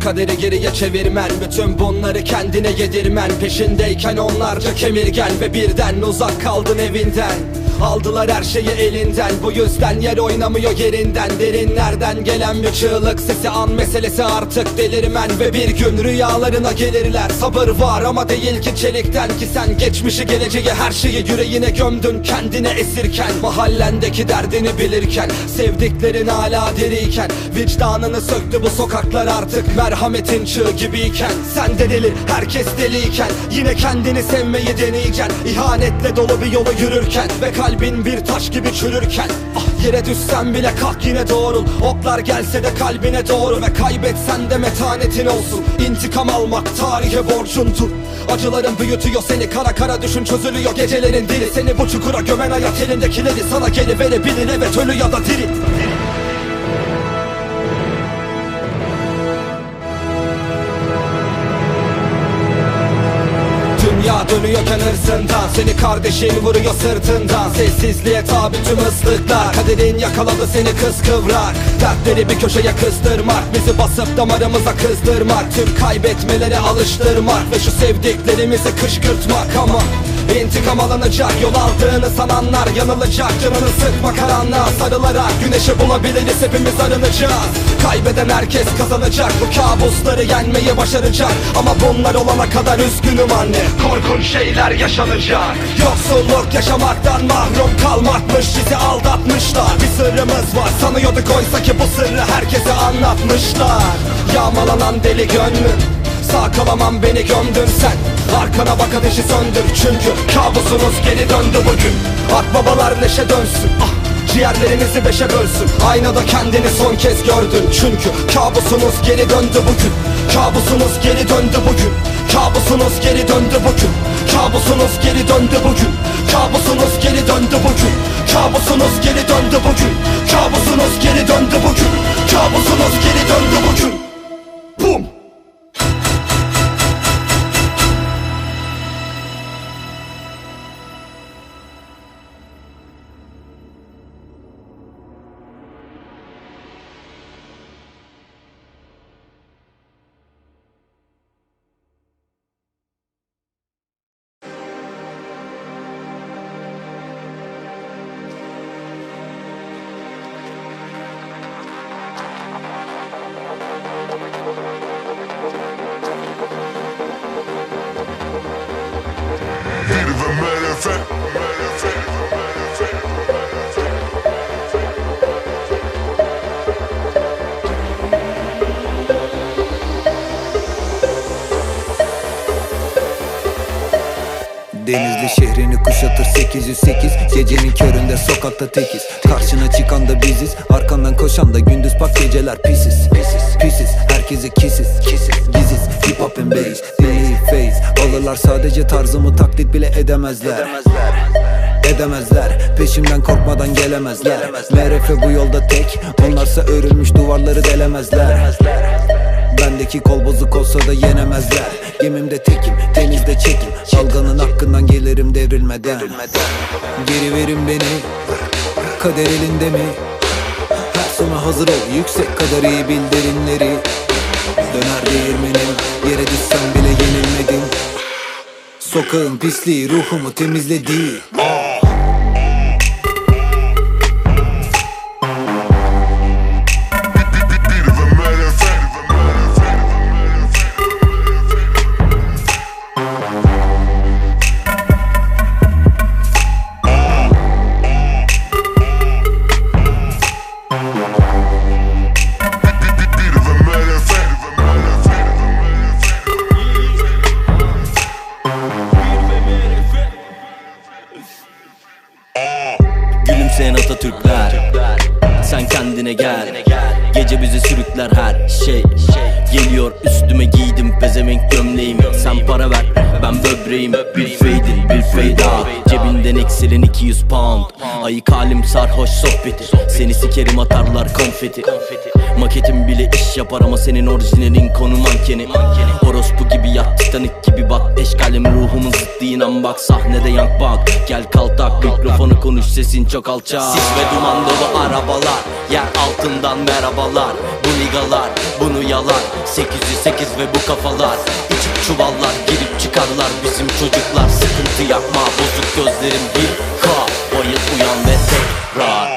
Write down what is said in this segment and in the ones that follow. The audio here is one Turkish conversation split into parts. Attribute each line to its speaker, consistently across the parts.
Speaker 1: kaderi geriye çevirmen. Bütün bunları kendine yedirmen. Peşindeyken onlarca kemirgen Ve birden uzak kaldın evinden Aldılar her şeyi elinden. Bu yüzden yer oynamıyor yerinden. Derinlerden gelen bir çığlık sesi An meselesi artık delirmen. Ve bir gün rüyalarına gelirler. Sabır var ama değil ki çelikten. Ki sen geçmişi geleceği her şeyi yüreğine gömdün Kendine esirken. Mahallendeki derdini bilirken Sevdiklerin hala diriyken. Vicdanını söktü bu sokaklar artık Merhametin çığ gibiyken. Sen de deli herkes deliyken. Yine kendini sevmeyi deneyeceksin. İhanetle dolu bir yolu yürürken. Ve kalbin bir taş gibi çürürken Ah yere düşsen bile kalk yine doğrul Oklar gelse de kalbine doğru Ve kaybetsen de metanetin olsun. İntikam almak tarihe borcundur. Acıların büyütüyor seni kara kara düşün çözülüyor Gecelerin dili. Seni bu çukura gömen hayat elindekileri Sana geri verebilir evet ölü ya da diri Dünya dönüyorken hırsından Seni kardeşin vuruyor sırtından Sessizliğe tabi tüm ıslıklar. Kaderin yakaladı seni kıskıvrak Dertleri bir köşeye kıstırmak. Bizi basıp damarımıza kızdırmak. Tüm kaybetmelere alıştırmak. Ve şu sevdiklerimizi kışkırtmak. Ama İntikam alınacak yol aldığını sananlar yanılacak. Canını sıkma karanlığa sarılarak Güneşi bulabiliriz hepimiz arınacağız. Kaybeden herkes kazanacak Bu kabusları yenmeyi başaracak. Ama bunlar olana kadar üzgünüm anne Korkunç şeyler yaşanacak. Yoksulluk yaşamaktan mahrum kalmakmış Bizi aldatmışlar. Bir sırrımız var sanıyorduk oysa ki bu sırrı herkese anlatmışlar. Yağmalanan deli gönlüm Sağ kalamam beni gömdün sen. Arkana bak ateşi söndür. Çünkü Kabusunuz geri döndü bugün. Akbabalar neşe dönsün. Ah Ciğerlerinizi beşe bölsün. Aynada kendini son kez gördün. Çünkü kabusunuz geri döndü bugün. Kabusunuz geri döndü bugün. Kabusunuz geri döndü bugün. Kabusunuz geri döndü bugün. Kabusunuz geri döndü bugün. Kabusunuz geri döndü bugün. Kabusunuz geri döndü bugün. Kabusunuz geri döndü bugün
Speaker 2: Denizli şehrini kuşatır 808 Gecenin köründe sokakta tekiz. Karşına çıkan da biziz. Arkandan koşan da gündüz. Bak geceler pisiz. Pisiz, pisiz. Herkese kisiz. Kisiz, giziz. Hip hop and bass. Dinleyip face. Alırlar sadece tarzımı taklit bile edemezler. Edemezler. Peşimden korkmadan gelemezler. MRF bu yolda tek. Onlarsa örülmüş duvarları delemezler. Bendeki kol bozuk olsa da yenemezler Gemimde tekim, denizde çekim. Dalganın hakkından gelirim devrilmeden. Geri verin beni Kader elinde mi? Her sona hazır ol Yüksek kadar iyi bil derinleri. Döner değirmenim Yere düşsem bile yenilmedim Sokağın pisliği ruhumu temizledi
Speaker 3: Gülümseyen Atatürkler. Sen kendine gel Gece bizi sürükler her şey. Geliyor üstüme giydim pezevenk gömleğimi. Sen para ver ben böbreğim. Bir fade bir fade out. Cebinde Benden eksilin 200 pound. Ayık halim sarhoş sohbeti. Seni sikerim atarlar konfeti. Maketim bile iş yapar ama senin orijinalin konu mankeni. Orospu gibi yat Titanic gibi bak. Eşkalim ruhumun zıttı inan bak. Sahnede yank bak. Gel kaltak mikrofonu konuş sesin çok alçak. Sis ve duman dolu arabalar Yer altından merhabalar Bu ligalar bunu yalar 808 ve bu kafalar İçip çuvallar girip çıkarlar. Bizim çocuklar sıkıntı yapma Bozuk gözlerim bir ka Bayıl uyan ve tekrar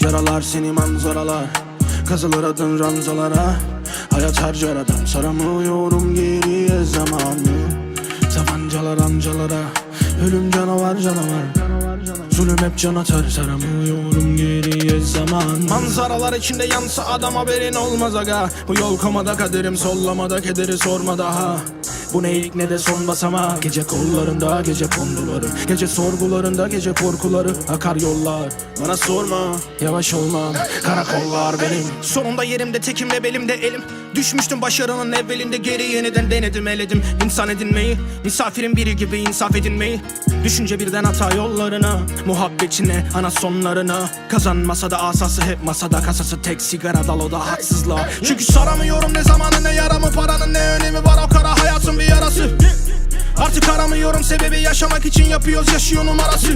Speaker 4: Yaralar seni manzaralar Kazılır adın ranzalara. Hayat harcar adam Saramıyorum geriye zamanı. Tabancalar amcalara Ölüm canavar canavar. Zulüm hep can atar Saramıyorum geriye zaman. Manzaralar içinde yansa adam haberin olmaz aga. Bu yol komada kaderim sollamada kederi sorma daha. Bu ne ilk ne de son basama. Gece kollarında gece konduları Gece sorgularında gece korkuları. Akar yollar. Bana sorma Yavaş olmam karakollar benim. Sonunda yerimde tekim ve belimde elim Düşmüştüm başarının evvelinde geri yeniden denedim eledim. İnsan edinmeyi misafirin biri gibi insaf edinmeyi. Düşünce birden hata yollarına Muhabbetine ana sonlarına. Kazanmasa da asası hep masada Kasası. Tek sigara dal o da haksızlığa. Çünkü soramıyorum ne zamanı ne yaramı Paranın ne önemi var. O kara hayatın bir yarası. Artık aramıyorum sebebi yaşamak için yapıyoruz yaşıyor numarası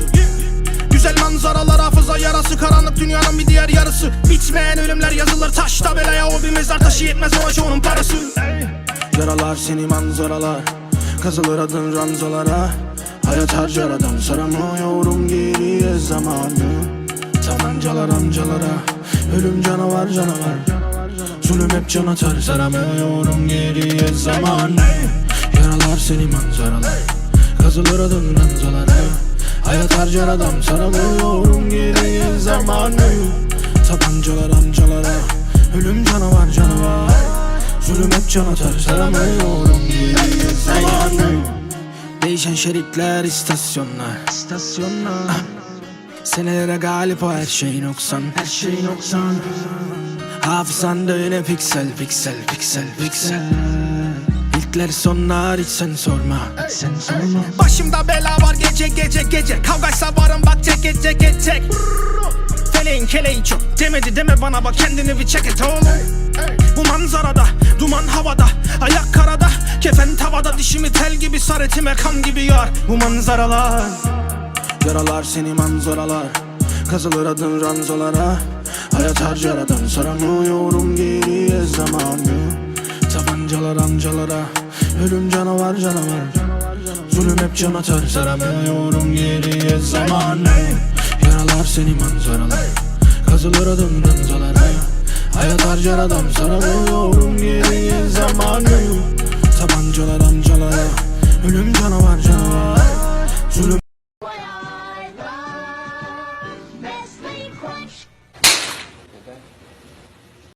Speaker 4: Güzel manzaralar hafıza yarası Karanlık dünyanın bir diğer yarısı. Bitmeyen ölümler yazılır taş tabelaya O bir mezar taşı yetmez ama çoğunun parası. Yaralar seni manzaralar Kazılır adın ranzalara. Hayat harcar adam Saramıyorum geriye zamanı. Tabancalar amcalara Ölüm canavar canavar. Zulüm hep can atar Saramıyorum geriye zamanı. Yaralar seni manzaralar Kazılır adın ranzalara Hayat harcar adam Saramıyorum geriye zamanı. Tabancalar amcalara Ölüm canavar canavar. Zulüm hep can atar Saramıyorum geriye zamanı. Değişen şeritler istasyonlar. İstasyonlar. Senelere galip o her şey noksan Her şey noksan Hafızanda yine piksel piksel piksel piksel İlkler sonlar hiç sen sorma. Hiç sen sorma. Başımda bela var gece gece gece. Kavgaysa varım bak tek et tek et tek Feleğin keleği çok. Demedi deme bana bak kendini bir çek et oğlum. Bu manzarada duman havada Ayak karada. Kefen tavada Dişimi tel gibi sar etime kan gibi yar. Bu manzaralar Yaralar seni manzaralar. Kazılır adın ranzalara Hayat harcar adam. Saramıyorum geriye zamanı Tabancalar amcalara Ölüm canavar canavar. Zulüm hep can atar Saramıyorum geriye zamanı Yaralar seni manzaralar Kazılır adın ranzalara. Hayat harcar adam Saramıyorum geriye zamanı Tabancalar amcalara Ölüm canavar canavar